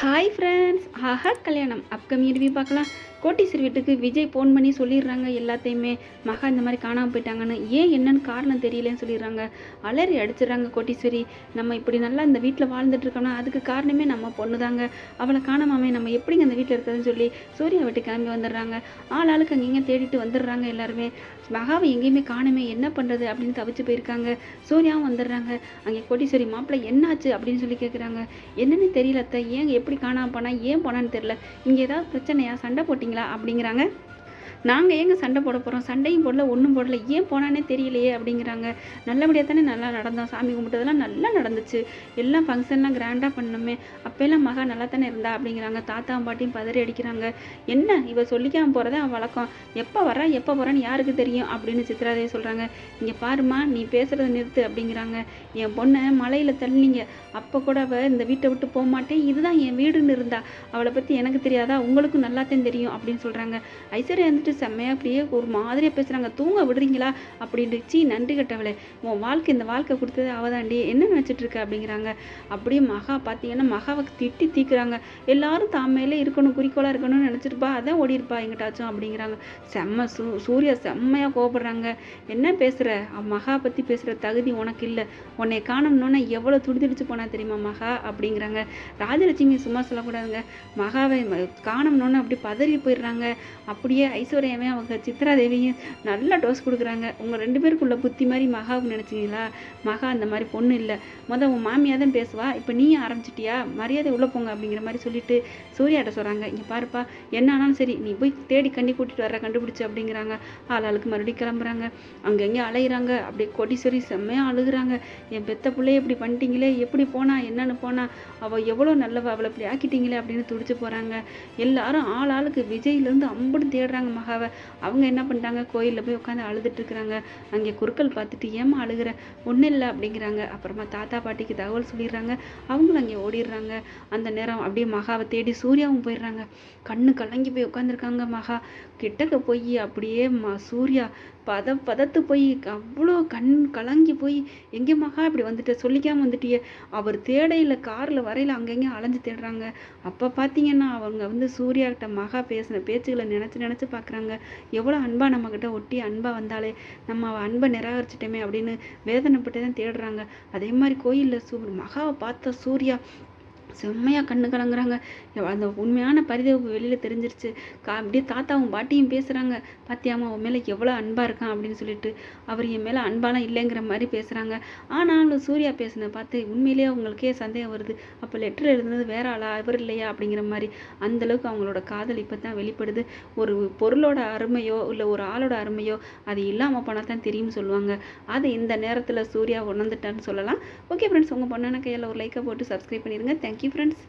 Hi friends ஆஹா கல்யாணம். Upcoming review பார்க்கலாம். கோட்டீஸ்வரி வீட்டுக்கு விஜய் ஃபோன் பண்ணி சொல்லிடுறாங்க எல்லாத்தையுமே. மகா இந்த மாதிரி காணாமல் போயிட்டாங்கன்னு. ஏன் என்னன்னு காரணம் தெரியலன்னு சொல்லிடுறாங்க. அலறி அடிச்சிடுறாங்க கோட்டீஸ்வரி. நம்ம இப்படி நல்லா இந்த வீட்டில் வாழ்ந்துட்டு இருக்கோம்னா அதுக்கு காரணமே நம்ம பொண்ணு தாங்க அவளை காணாமே நம்ம எப்படிங்க அந்த வீட்டில் இருக்கிறதுன்னு சொல்லி சூர்யா வீட்டு கிளம்பி வந்துடுறாங்க. ஆள் ஆளுக்கு அங்கேங்க தேடிட்டு வந்துடுறாங்க எல்லாருமே. மகாவை எங்கேயுமே காணுமே என்ன பண்ணுறது அப்படின்னு தவிச்சு போயிருக்காங்க. சூர்யாவும் வந்துடுறாங்க. அங்கே கோட்டீஸ்வரி மாப்பிள்ளை என்னாச்சு? அப்படின்னு சொல்லி கேட்குறாங்க என்னன்னு தெரியல அத்தை. ஏன் எப்படி காணாமல் போனால் ஏன் போனான்னு தெரியல. இங்கே ஏதாவது பிரச்சனையா? சண்டை போட்டிங்களா அப்படிங்கிறாங்க. நாங்கள் ஏங்க சண்டை போட போகிறோம் சண்டையும் போடல ஒன்றும் போடல. ஏன் போனானே தெரியலையே அப்படிங்கிறாங்க. நல்லபடியாக தானே நல்லா நடந்தோம். சாமி கும்பிட்டதெல்லாம் நல்லா நடந்துச்சு. எல்லாம் ஃபங்க்ஷன்லாம் கிராண்டாக பண்ணோமே. அப்போல்லாம் மகா நல்லா தானே இருந்தா அப்படிங்கிறாங்க. தாத்தாவும் பாட்டியும் பதறி அடிக்கிறாங்க. என்ன? இவ சொல்லிக்காமல் போகிறதே அவன் வழக்கம்? எப்போ வரா எப்போ போகிறான்னு யாருக்கு தெரியும்? அப்படின்னு சித்ராதே சொல்கிறாங்க இங்கே பாருமா நீ பேசுகிறத நிறுத்து அப்படிங்கிறாங்க. என் பொண்ணை மலையில் தள்ளினீங்க. அப்போ கூட அவள் இந்த வீட்டை விட்டு போக மாட்டேன். இதுதான் என் வீடுன்னு இருந்தா. அவளை பற்றி எனக்கு தெரியாதா? உங்களுக்கும் நல்லாத்தான் தெரியும் அப்படின்னு சொல்கிறாங்க ஐஸ்வர்யா வந்துட்டு செம்மையாக அப்படியே ஒரு மாதிரியாக பேசுகிறாங்க தூங்க விடுறீங்களா? அப்படின்ட்டு சீ நன்றி கட்டவளே. உன் வாழ்க்கை இந்த வாழ்க்கை கொடுத்தது அவதாண்டி. என்ன நினச்சிட்டு இருக்க? அப்படிங்கிறாங்க. அப்படியே மகா பார்த்தீங்கன்னா மகாவை திட்டி தீக்குறாங்க. எல்லாரும் தான் மேலே இருக்கணும் குறிக்கோளாக இருக்கணும்னு நினச்சிருப்பா. அதான் ஓடிருப்பா எங்கிட்டாச்சும் அப்படிங்கிறாங்க. செம்ம சூ சூர்யா செம்மையாக கோபப்படுறாங்க என்ன பேசுகிற மகா பற்றி பேசுகிற தகுதி உனக்கு இல்லை. உன்னை காணணும்னா எவ்வளோ துடிதுடிச்சு போனா தெரியுமா மகா? அப்படிங்கிறாங்க. ராஜலட்சுமி சும்மா சொல்லக்கூடாதுங்க. மகாவை ம- காணணும்னு அப்படி பதறி போயிடுறாங்க. அப்படியே ஐஸ்வர்யாவே அவங்க சித்ராதேவியும் நல்ல டோஸ் கொடுக்குறாங்க. உங்கள் ரெண்டு பேருக்குள்ள புத்தி மாதிரி மகாவுக்கு நினச்சிங்களா? மகா அந்த மாதிரி பொண்ணு இல்லை. மொதல் உன் மாமியாக தான் பேசுவா. இப்போ நீயும் ஆரம்பிச்சிட்டியா? மரியாதை உள்ளே போங்க அப்படிங்கிற மாதிரி சொல்லிட்டு சூர்யாட்ட சொல்கிறாங்க இங்கே பாருப்பா என்ன ஆனாலும் சரி நீ போய் தேடி கண்டி கூட்டிகிட்டு வர கண்டுபிடிச்சு அப்படிங்கிறாங்க. ஆள் ஆளுக்கு மறுபடியும் கிளம்புறாங்க. அங்கங்கே அலையிறாங்க. அப்படியே கோட்டீஸ்வரி செம்மையாக அழுகுறாங்க. என் பெத்த பிள்ளைய இப்படி பண்ணிட்டீங்களே எப்படி போனா என்னன்னு போனா அவள் எவ்வளோ நல்லவ அவளை இப்படி ஆக்கிட்டீங்களே அப்படின்னு துடிச்சு போகிறாங்க எல்லாரும் ஆள் ஆளுக்கு விஜய்லேருந்து அம்படும் தேடுறாங்க மகாவை அவங்க என்ன பண்ணிட்டாங்க? கோயிலில் போய் உட்காந்து அழுதுட்டு இருக்கிறாங்க. அங்கே குறுக்கள் பார்த்துட்டு ஏமா அழுகுற? ஒன்றும் இல்லை அப்படிங்கிறாங்க. அப்புறமா தாத்தா பாட்டிக்கு தகவல் சொல்லிடுறாங்க. அவங்களும் அங்கே ஓடிடுறாங்க. அந்த நேரம் அப்படியே மகாவை தேடி சூர்யாவும் போயிடுறாங்க. கண்ணு கலங்கி போய் உட்காந்துருக்காங்க மகா. கிட்டக்க போய் அப்படியே ம சூர்யா பத பதத்து போய் அவ்வளோ கண் கலங்கி போய் எங்கே மகா இப்படி வந்துட்டு? சொல்லிக்காமல் வந்துட்டியே. அவர் தேடையில் காரில் வரையில் அங்கங்கே அலைஞ்சு தேடுறாங்க. அப்போ பார்த்தீங்கன்னா அவங்க வந்து சூர்யா கிட்ட மகா பேசின பேச்சுகளை நினச்சி நினச்சி பார்க்குறாங்க எவ்வளோ அன்பாக நம்மக்கிட்ட ஒட்டி அன்பாக வந்தாலே நம்ம அன்பை நிராகரிச்சிட்டோமே அப்படின்னு வேதனைப்பட்டு தான் தேடுறாங்க. அதே மாதிரி கோயிலில் சூ மகாவை பார்த்த சூர்யா செம்மையாக கண்ணு கலங்குறாங்க. அந்த உண்மையான பரிதவிப்பு வெளியில் தெரிஞ்சிருச்சு. கா அப்படியே தாத்தாவும் பாட்டியும் பேசுகிறாங்க பாத்தியாமா உன் மேலே எவ்வளோ அன்பாக இருக்கான் அப்படின்னு சொல்லிட்டு அவர் என் மேலே அன்பாலாம் இல்லைங்கிற மாதிரி பேசுகிறாங்க ஆனாலும் சூர்யா பேசின பார்த்து உண்மையிலேயே அவங்களுக்கே சந்தேகம் வருது. அப்போ லெட்டர் எழுதுனது வேற ஆளா? இவர் இல்லையா? அப்படிங்கிற மாதிரி அந்த அளவுக்கு அவங்களோட காதல் இப்போ தான் வெளிப்படுது. ஒரு பொருளோட அருமையோ இல்லை ஒரு ஆளோட அருமையோ அது இல்லாமல் போனால் தான் தெரியும்னு சொல்லுவாங்க. அது இந்த நேரத்தில் சூர்யா உணர்ந்துட்டான்னு சொல்லலாம். ஓகே ஃப்ரெண்ட்ஸ் உங்கள் பொண்ணான கையில் ஒரு லைக்கை போட்டு சப்ஸ்கிரைப் பண்ணிடுங்க. Thank you thank friends